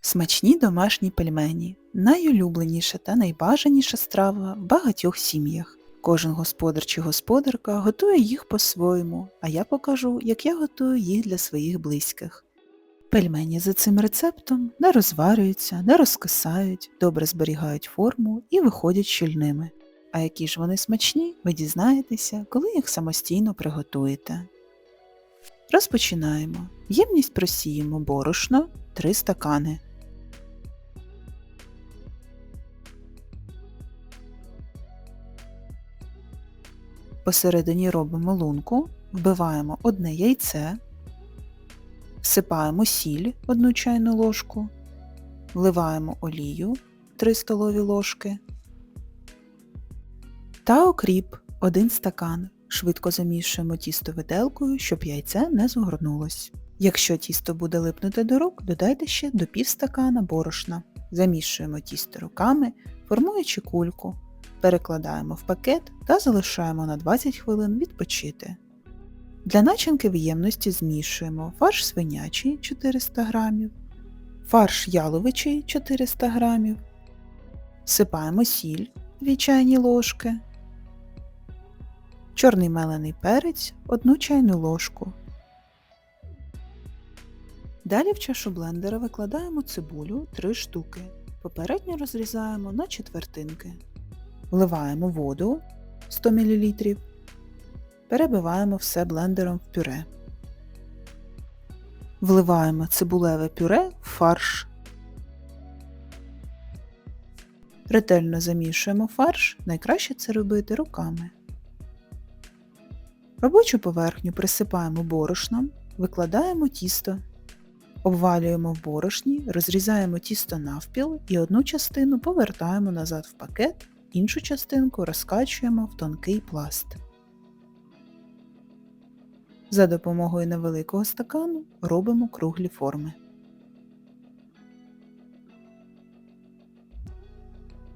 Смачні домашні пельмені найулюбленіша та найбажаніша страва в багатьох сім'ях. Кожен господар чи господарка готує їх по-своєму, а я покажу, як я готую їх для своїх близьких. Пельмені за цим рецептом не розварюються, не розкисають, добре зберігають форму і виходять щільними. А які ж вони смачні, ви дізнаєтеся, коли їх самостійно приготуєте. Розпочинаємо. Ємність просіємо борошно 3 стакани. Посередині робимо лунку, вбиваємо одне яйце, всипаємо сіль 1 чайну ложку, вливаємо олію 3 столові ложки та окріп 1 стакан. Швидко замішуємо тісто виделкою, щоб яйце не згорнулось. Якщо тісто буде липнути до рук, додайте ще до пів стакана борошна. Замішуємо тісто руками, формуючи кульку. Перекладаємо в пакет та залишаємо на 20 хвилин відпочити. Для начинки в ємності змішуємо фарш свинячий 400 г, фарш яловичий 400 г, всипаємо сіль 2 чайні ложки, чорний мелений перець 1 чайну ложку. Далі в чашу блендера викладаємо цибулю 3 штуки. Попередньо розрізаємо на четвертинки. Вливаємо воду 100 мл. Перебиваємо все блендером в пюре. Вливаємо цибулеве пюре в фарш. Ретельно замішуємо фарш, найкраще це робити руками. Робочу поверхню присипаємо борошном, викладаємо тісто, обвалюємо в борошні, розрізаємо тісто навпіл і одну частину повертаємо назад в пакет, іншу частинку розкачуємо в тонкий пласт. За допомогою невеликого стакану робимо круглі форми.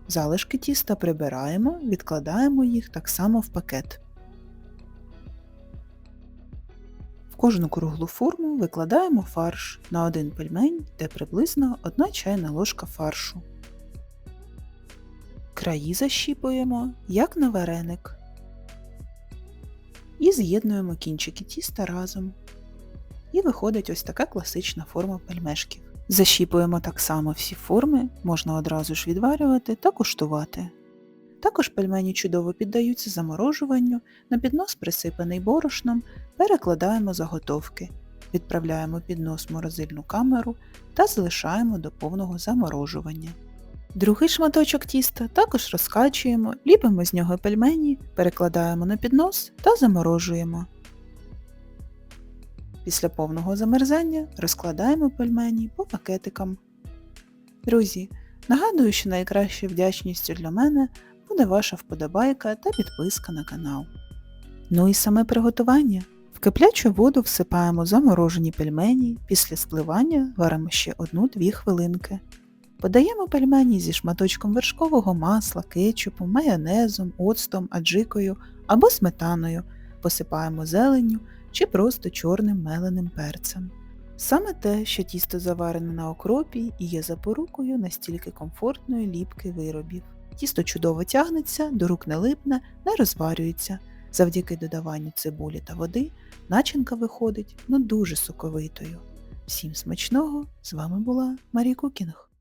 Залишки тіста прибираємо, відкладаємо їх так само в пакет. Кожну круглу форму викладаємо фарш на один пельмень, де приблизно 1 чайна ложка фаршу. Краї защіпуємо, як на вареник. І з'єднуємо кінчики тіста разом. І виходить ось така класична форма пельмешків. Защіпуємо так само всі форми, можна одразу ж відварювати та куштувати. Також пельмені чудово піддаються заморожуванню, на піднос присипаний борошном, перекладаємо заготовки, відправляємо піднос в морозильну камеру та залишаємо до повного заморожування. Другий шматочок тіста також розкачуємо, ліпимо з нього пельмені, перекладаємо на піднос та заморожуємо. Після повного замерзання розкладаємо пельмені по пакетикам. Друзі, нагадую, що найкращою вдячністю для мене буде ваша вподобайка та підписка на канал. Ну і саме приготування. В киплячу воду всипаємо заморожені пельмені, після спливання варимо ще 1-2 хвилинки. Подаємо пельмені зі шматочком вершкового масла, кетчупом, майонезом, оцтом, аджикою або сметаною, посипаємо зеленню чи просто чорним меленим перцем. Саме те, що тісто заварене на окропі і є запорукою настільки комфортної ліпки виробів. Тісто чудово тягнеться, до рук не липне, не розварюється. Завдяки додаванню цибулі та води начинка виходить ну дуже соковитою. Всім смачного! З вами була Марія Кукінг.